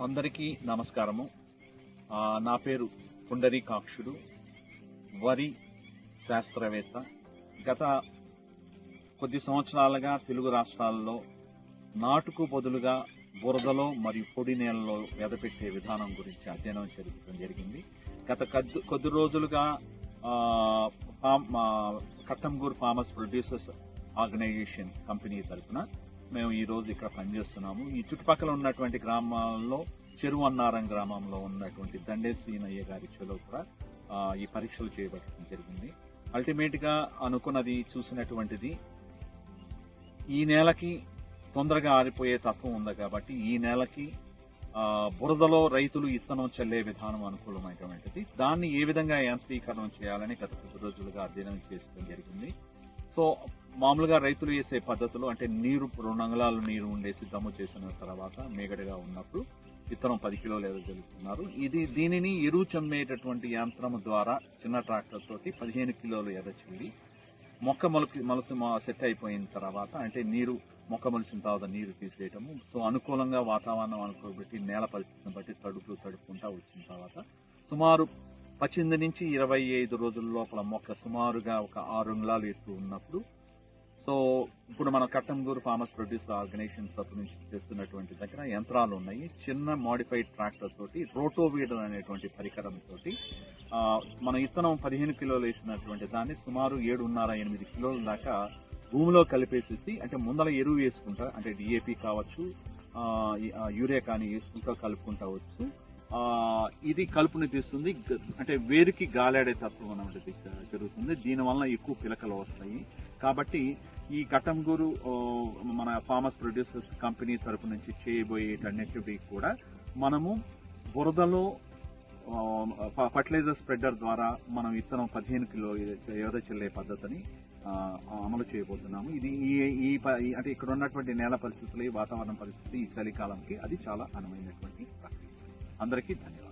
అందరికీ నమస్కారము. నా పేరు పుండరీకాక్షుడు వరి శాస్త్రవేత్త. గత కొద్ది సంవత్సరాలుగా తెలుగు రాష్ట్రాల్లో నాటుకు బదులుగా బురదలో మరియు పొడి నేలలో వెదపెట్టే విధానం గురించి అధ్యయనం జరగడం జరిగింది. గత కొద్ది కొద్ది రోజులుగా Kattangur farm Kattangur farmers producers organisation company తరఫున మేము ఈ రోజు ఇక్కడ పనిచేస్తున్నాము. ఈ చుట్టుపక్కల ఉన్నటువంటి గ్రామాల్లో చెరువు అన్నారం గ్రామంలో ఉన్నటువంటి దండేశ్రీనయ్య గారి చెలో కూడా ఈ పరీక్షలు చేయబడటం జరిగింది. అల్టిమేట్గా అనుకున్నది చూసినటువంటిది ఈ నేలకి తొందరగా ఆరిపోయే తత్వం ఉంది కాబట్టి ఈ నేలకి బురదలో రైతులు ఇత్తనం చల్లే విధానం అనుకూలమైనటువంటిది. దాన్ని ఏ విధంగా యాంత్రీకరణం చేయాలని గత కొద్ది రోజులుగా అధ్యయనం చేసుకోవడం జరిగింది. సో మామూలుగా రైతులు వేసే పద్ధతులు అంటే నీరు రెండు అంగుళాలు నీరు ఉండేసి దమ్ము చేసిన తర్వాత మేగడగా ఉన్నప్పుడు విత్తనం పది కిలోలు ఎదగలుగుతున్నారు. ఇది దీనిని ఎరువు చమ్మేటటువంటి యంత్రం ద్వారా చిన్న ట్రాక్టర్ తోటి పదిహేను కిలోలు ఎదచల్లి మొక్క మొలకి మొలసి సెట్ అయిపోయిన తర్వాత అంటే నీరు మొక్క మొలిసిన తర్వాత నీరు తీసేయటము. సో అనుకూలంగా వాతావరణం అనుకోబెట్టి నేల పరిస్థితిని బట్టి తడుపులు తడుపుకుంటా వచ్చిన తర్వాత సుమారు పద్దెనిమిది నుంచి ఇరవై ఐదు రోజుల లోపల మొక్క సుమారుగా ఒక ఆరు అంగుళాలు ఎత్తు ఉన్నప్పుడు సో ఇప్పుడు మన కట్టంగూరు ఫార్మర్స్ ప్రొడ్యూసర్ ఆర్గనైజేషన్ తరపు నుంచి చేస్తున్నటువంటి దగ్గర యంత్రాలు ఉన్నాయి. చిన్న మాడిఫైడ్ ట్రాక్టర్ తోటి రోటోవీడర్ అనేటువంటి పరికరం తోటి మన ఇత్తనం పదిహేను కిలోలు వేసినటువంటి దాన్ని సుమారు ఏడున్నర ఎనిమిది కిలోల దాకా భూమిలో కలిపేసేసి అంటే ముందల ఎరువు వేసుకుంటా అంటే డిఏపి కావచ్చు యూరియా కానీ వేసుకుంటా కలుపుకుంటా వచ్చు. ఇది కలుపుని తీస్తుంది. అంటే వేరుకి గాలాడే తత్వం అనేది జరుగుతుంది. దీనివల్ల ఎక్కువ పిలకలు వస్తాయి. కాబట్టి ఈ కట్టంగూరు మన ఫార్మర్స్ ప్రొడ్యూసర్స్ కంపెనీ తరపు నుంచి చేయబోయేటన్నిటివి కూడా మనము బురదలో ఫర్టిలైజర్ స్ప్రెడర్ ద్వారా మనం విత్తనం పదిహేను కిలో ఎర్ర చెల్లే పద్ధతిని అమలు చేయబోతున్నాము. ఇది ఈ ఈ అంటే ఇక్కడ ఉన్నటువంటి నేల పరిస్థితులు వాతావరణ పరిస్థితి ఈ చలికాలంకి అది చాలా అనువైనటువంటి ప్రక్రియ అందరికీ ధన్యవాదాలు.